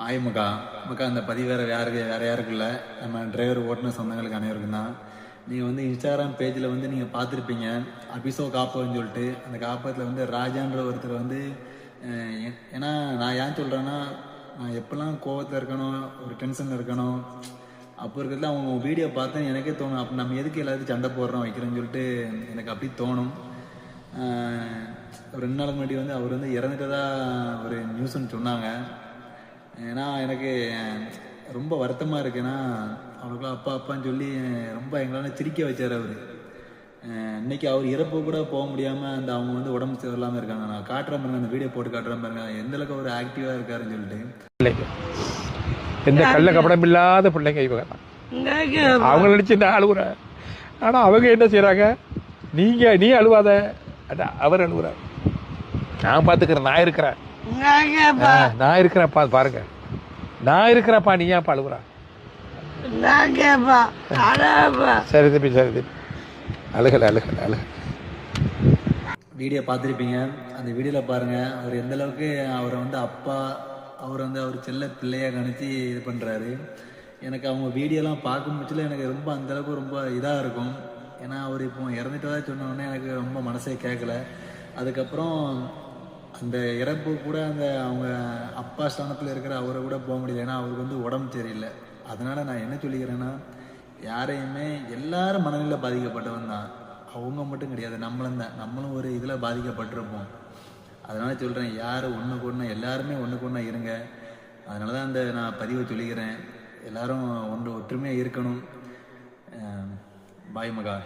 Hi மக்கா மக்கா அந்த பதிவு வேறு யாருக்கு வேறு யாருக்கும் இல்லை. நம்ம டிரைவர் ஓட்டுநர் சொந்தங்களுக்கு அனைவருக்கும் தான். நீங்கள் வந்து இன்ஸ்டாகிராம் பேஜில் வந்து நீங்கள் பார்த்துருப்பீங்க. அபிசோ காப்பகம்னு சொல்லிட்டு. அந்த காப்பகத்தில் வந்து ராஜான்ற ஒருத்தர் வந்து ஏன்னா நான் ஏன் சொல்கிறேன்னா நான் எப்போல்லாம் கோவத்தில் இருக்கணும் ஒரு டென்ஷனில் இருக்கணும் அப்போ இருக்கிறதுல அவங்க வீடியோ பார்த்தேன் எனக்கே தோணும். அப்போ நம்ம எதுக்கு எல்லாத்தையும் சண்டை போடுறோம் வைக்கிறோம்னு சொல்லிட்டு எனக்கு அப்படி தோணும். ஒரு ரெண்டு நாளுக்கு முன்னாடி வந்து அவர் வந்து இறந்துட்டதா ஒரு நியூஸ்ன்னு சொன்னாங்க. ஏன்னா எனக்கு ரொம்ப வருத்தமாக இருக்கு. ஏன்னா அவருக்குலாம் அப்பா அப்பான்னு சொல்லி ரொம்ப எங்களால் சிரிக்க வச்சார் அவர். இன்னைக்கு அவர் இறப்பு கூட போக முடியாமல் அந்த அவங்க வந்து உடம்பு சரியில்லாமல் இருக்காங்க. நான் காட்டுறேன் பாருங்க அந்த வீடியோ போட்டு காட்டுறேன் பாருங்க. எந்த அளவுக்கு அவர் ஆக்டிவாக இருக்காருன்னு சொல்லிட்டு. பிள்ளைங்க. எந்த கள்ள கபடம் இல்லாத பிள்ளைங்க இவங்க. அவங்க நினைச்சு நான் அழுகுறேன் ஆனா அவங்க என்ன செய்றாங்க? நீங்க நீ அழுவாத. அட, அவர் அழுகுறார் நான் பாத்துக்கிறேன் நான் இருக்கிறேன். நான் இருக்கிறேன்ப்பா பாருங்க. நான் இருக்கிறேன்ப்பா நீ ஏன்ப்பா அழுகுறா சரி தம்பி சரி தம்பி அழுகல அழுகல அழுக. வீடியோ பார்த்துருப்பீங்க. அந்த வீடியோவில் பாருங்கள் அவர் எந்த அளவுக்கு அவரை வந்து அப்பா அவர் வந்து அவர் செல்ல பிள்ளையாக நினச்சி இது பண்ணுறாரு எனக்கு அவங்க வீடியோலாம் பார்க்கும் பட்சத்தில் எனக்கு ரொம்ப அந்த அளவுக்கு ரொம்ப இதாக இருக்கும். ஏன்னா அவர் இப்போ இறந்துட்டதா சொன்ன உடனே எனக்கு ரொம்ப மனசே கேட்கல அதுக்கப்புறம் அந்த இறப்பு கூட அந்த அவங்க அப்பா ஸ்தானத்தில் இருக்கிற அவரை கூட போக முடியல. ஏன்னா அவருக்கு வந்து உடம்பு சரியில்லை. அதனால் நான் என்ன சொல்லிக்கிறேன்னா யாரையுமே எல்லாரும் மனநிலை பாதிக்கப்பட்டவன் தான். அவங்க மட்டும் கிடையாது நம்மளும் தான். நம்மளும் ஒரு இதில் பாதிக்கப்பட்டிருப்போம். அதனால் சொல்கிறேன் யார் ஒன்றுக்கு ஒன்று எல்லாருமே ஒன்றுக்கு ஒன்றா இருங்க. அதனால தான் அந்த நான் பதிவை சொல்லிக்கிறேன். எல்லாரும் ஒன்று ஒற்றுமையாக இருக்கணும். பாய் மகா.